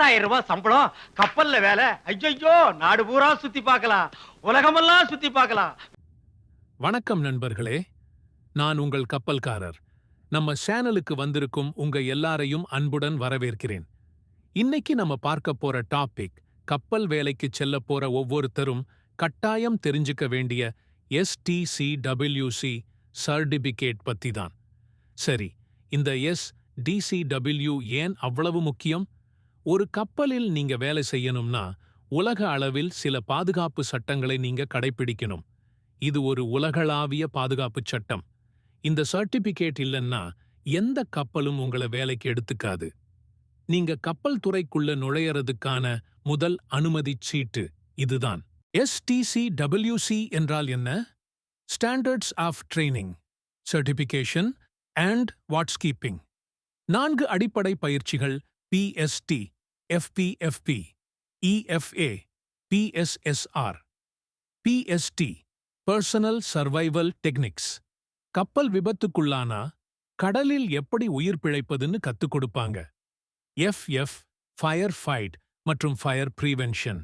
பத்தாயிரம் ரூபாய் சம்பளம் கப்பல்ல வேலை. ஐயோ நாடு பூரா சுத்தி பார்க்கலாம். உலகமெல்லாம் சுத்தி பார்க்கலாம். வணக்கம் நண்பர்களே. நான் உங்கள் கப்பல்காரர். நம்ம சேனலுக்கு வந்திருக்கும் உங்க எல்லாரையும் அன்புடன் வரவேற்கிறேன். இன்னைக்கு நம்ம பார்க்க போற டாபிக் கப்பல் வேலைக்கு செல்ல போற ஒவ்வொருத்தரும் கட்டாயம் தெரிஞ்சுக்க வேண்டிய எஸ்டிசி டபிள்யூசி சர்டிபிகேட் பத்தி தான் சரி இந்த எஸ் டிசிடபிள்யூ ஏன் அவ்வளவு முக்கியம்? ஒரு கப்பலில் நீங்க வேலை செய்யணும்னா உலக அளவில் சில பாதுகாப்பு சட்டங்களை நீங்க கடைபிடிக்கணும் இது ஒரு உலகளாவிய பாதுகாப்பு சட்டம். இந்த சர்டிபிகேட் இல்லைன்னா எந்த கப்பலும் உங்களை வேலைக்கு எடுத்துக்காது. நீங்க கப்பல் துறைக்குள்ள நுழையறதுக்கான முதல் அனுமதி சீட்டு இதுதான். எஸ்டிசி டபிள்யூசி என்றால் என்ன? Standards of training certification and watch keeping நான்கு அடிப்படை பயிற்சிகள் PST FFP EFA PSSR PST personal survival techniques கப்பல் விபத்துக்குள்ளானா கடலில் எப்படி உயிர் பிழைப்பதுன்னு கத்துக் கொடுப்பாங்க. எஃப்எஃப் ஃபயர் ஃபைட் மற்றும் ஃபயர் ப்ரீவென்ஷன்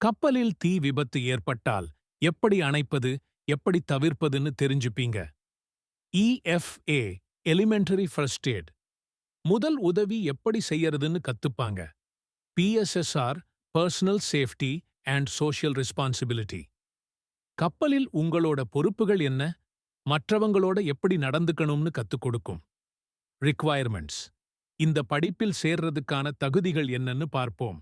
கப்பலில் தீ விபத்து ஏற்பட்டால் எப்படி அணைப்பது எப்படி தவிர்ப்பதுன்னு தெரிஞ்சுப்பீங்க. இஎஃப்ஏ எலிமெண்டரி ஃபர்ஸ்ட் எய்ட் முதல் உதவி எப்படி செய்யறதுன்னு கத்துப்பாங்க. PSSR personal safety and social responsibility கப்பலில் உங்களோட பொறுப்புகள் என்ன? மற்றவங்களோட எப்படி நடந்துக்கணும்னு கத்துக் கொடுக்கும். ரிக்வயர்மெண்ட்ஸ் இந்த படிப்பில் சேர்றதுக்கான தகுதிகள் என்னன்னு பார்ப்போம்.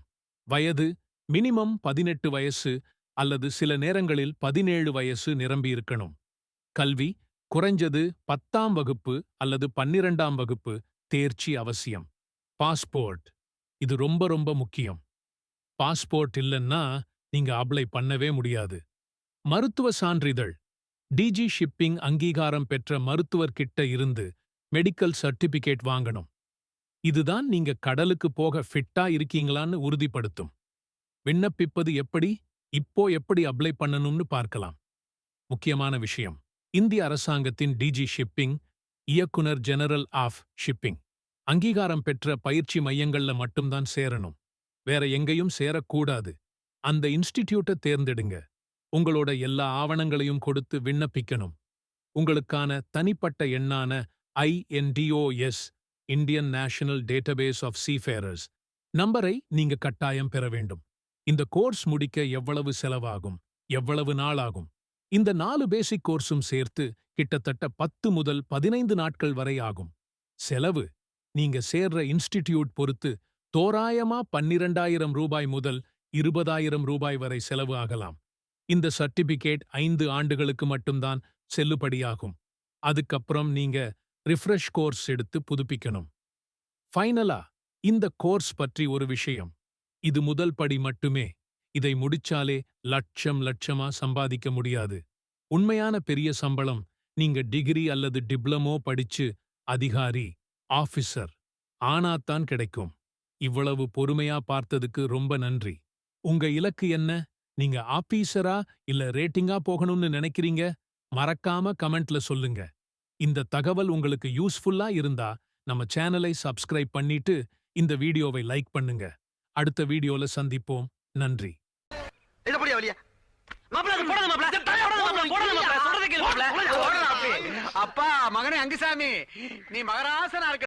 வயது மினிமம் பதினெட்டு வயசு அல்லது சில நேரங்களில் பதினேழு வயசு நிரம்பியிருக்கணும் கல்வி குறைஞ்சது பத்தாம் வகுப்பு அல்லது பன்னிரண்டாம் வகுப்பு தேர்ச்சி அவசியம். பாஸ்போர்ட். இது ரொம்ப ரொம்ப முக்கியம். பாஸ்போர்ட் இல்லைன்னா நீங்க அப்ளை பண்ணவே முடியாது. மருத்துவ சான்றிதழ். டிஜி ஷிப்பிங் அங்கீகாரம் பெற்ற மருத்துவர்கிட்ட இருந்து மெடிக்கல் சர்டிபிகேட் வாங்கணும். இதுதான் நீங்க கடலுக்கு போக ஃபிட்டா இருக்கீங்களான்னு உறுதிப்படுத்தும். விண்ணப்பிப்பது எப்படி? இப்போ எப்படி அப்ளை பண்ணணும்னு பார்க்கலாம். முக்கியமான விஷயம். இந்திய அரசாங்கத்தின் டிஜி ஷிப்பிங் இயக்குனர் ஜெனரல் ஆஃப் ஷிப்பிங். அங்கீகாரம் பெற்ற பயிற்சி மையங்கள்ல மட்டும்தான் சேரணும். வேற எங்கேயும் சேரக்கூடாது. அந்த இன்ஸ்டிடியூட்டை தேர்ந்தெடுங்க. உங்களோட எல்லா ஆவணங்களையும் கொடுத்து விண்ணப்பிக்கணும். உங்களுக்கான தனிப்பட்ட எண்ணான INDOS Indian national database of seafarers. நம்பரை நீங்க கட்டாயம் பெற வேண்டும். இந்த கோர்ஸ் முடிக்க எவ்வளவு செலவாகும்? எவ்வளவு நாளாகும்? இந்த நாலு பேசிக் கோர்ஸும் சேர்த்து கிட்டத்தட்ட பத்து முதல் பதினைந்து நாட்கள் வரை ஆகும். செலவு நீங்க சேர்ற இன்ஸ்டிடியூட் பொறுத்து தோராயமா பன்னிரண்டாயிரம் ரூபாய் முதல் இருபதாயிரம் ரூபாய் வரை செலவு ஆகலாம். இந்த சர்டிபிகேட் ஐந்து ஆண்டுகளுக்கு மட்டும்தான் செல்லுபடியாகும். அதுக்கப்புறம் நீங்க ரிஃப்ரெஷ் கோர்ஸ் எடுத்து புதுப்பிக்கணும். ஃபைனலா இந்த கோர்ஸ் பற்றி ஒரு விஷயம். இது முதல் படி மட்டுமே. இதை முடிச்சாலே லட்சம் லட்சமா சம்பாதிக்க முடியாது. உண்மையான பெரிய சம்பளம் நீங்க டிகிரி அல்லது டிப்ளமோ படிச்சு அதிகாரி ஆபீசர் ஆனாத்தான் கிடைக்கும். இவ்வளவு பொறுமையா பார்த்ததுக்கு ரொம்ப நன்றி. உங்க இலக்கு என்ன? நீங்க ஆபீசரா இல்ல ரேட்டிங்கா போகணும்னு நினைக்கிறீங்க? மறக்காம கமெண்ட்ல சொல்லுங்க. இந்த தகவல் உங்களுக்கு யூஸ்ஃபுல்லா இருந்தா நம்ம சேனலை சப்ஸ்கிரைப் பண்ணிட்டு இந்த வீடியோவை லைக் பண்ணுங்க. அடுத்த வீடியோல சந்திப்போம். நன்றி. அப்பா மகனே அங்குசாமி நீ மகராசனா இருக்க